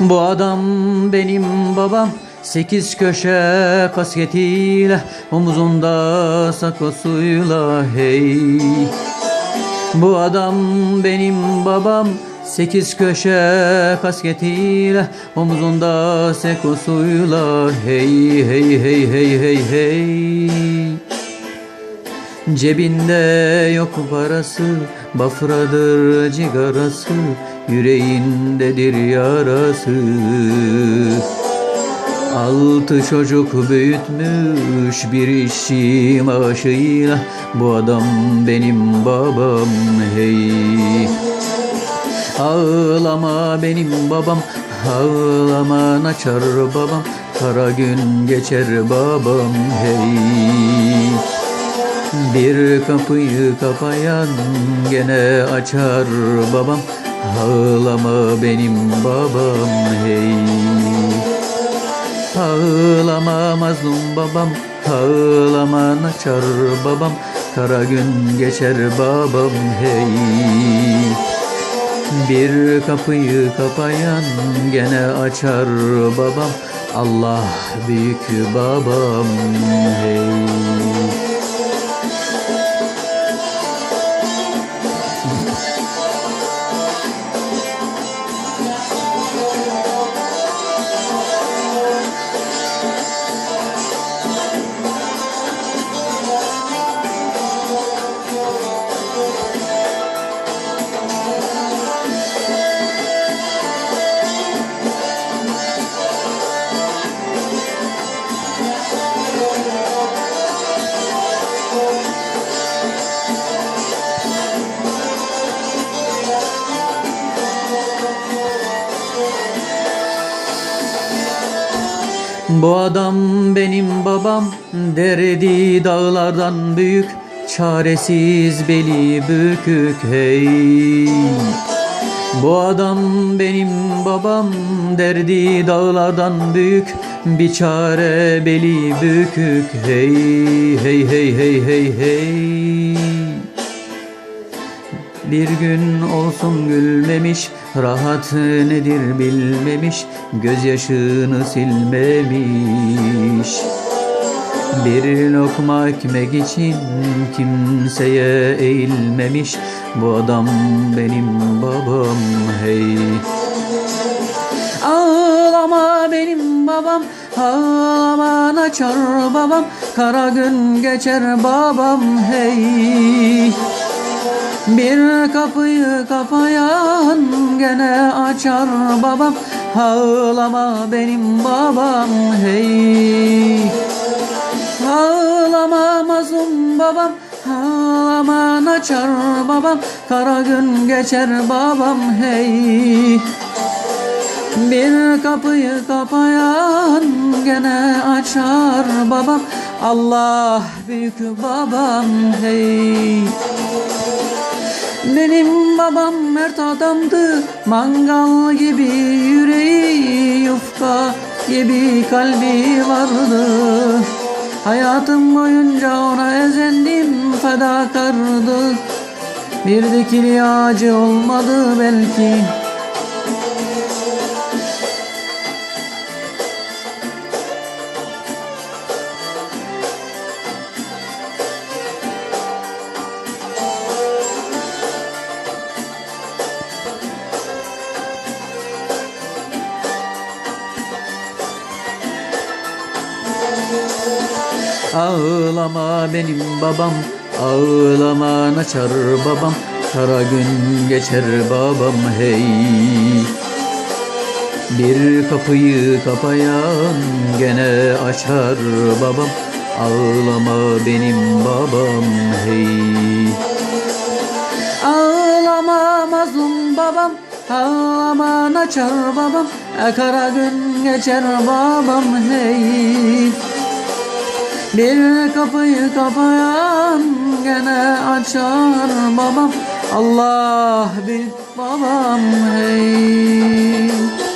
Bu adam benim babam. Sekiz köşe kasketiyle Omuzunda sakosuyla hey. Bu adam benim babam. Sekiz köşe kasketiyle Omuzunda sekosuyla Hey hey hey hey hey hey Cebinde yok parası, bafradır cigarası, yüreğindedir yarası. Altı çocuk büyütmüş bir işçi maaşıyla, bu adam benim babam hey. Ağlama benim babam, ağlama naçar babam, kara gün geçer babam hey. Bir kapıyı kapayan gene açar babam. Ağlama benim babam hey. Ağlama mazlum babam Ağlama açar babam. Kara gün geçer babam hey. Bir kapıyı kapayan gene açar babam. Allah büyük babam hey Bu adam benim babam Derdi dağlardan büyük Çaresiz beli bükük hey. Bu adam benim babam Derdi dağlardan büyük Bir çare beli bükük hey hey hey hey hey hey bir gün olsun gülmemiş, rahat nedir bilmemiş, gözyaşını silmemiş. Bir lokma ekmek için kimseye eğilmemiş, bu adam benim babam hey. Ağlama benim babam, ağlama naçar babam, kara gün geçer babam hey. Bir kapıyı kapayan gene açar babam. Ağlama benim babam hey. Ağlama mazlum babam Ağlama açar babam. Kara gün geçer babam hey. Bir kapıyı kapayan gene açar babam. Allah büyük babam hey benim babam mert adamdı Mangal gibi yüreği Yufka gibi kalbi vardı. Hayatım boyunca ona ezendim Fedakardı. Bir dikili ağacı olmadı belki Ağlama benim babam Ağlama naçar babam. Kara gün geçer babam hey. Bir kapıyı kapayan gene açar babam. Ağlama benim babam hey. Ağlama mazlum babam Ağlama naçar babam. E kara gün geçer babam hey bir kapıyı kapayan gene açar babam. Allah bir babam hey.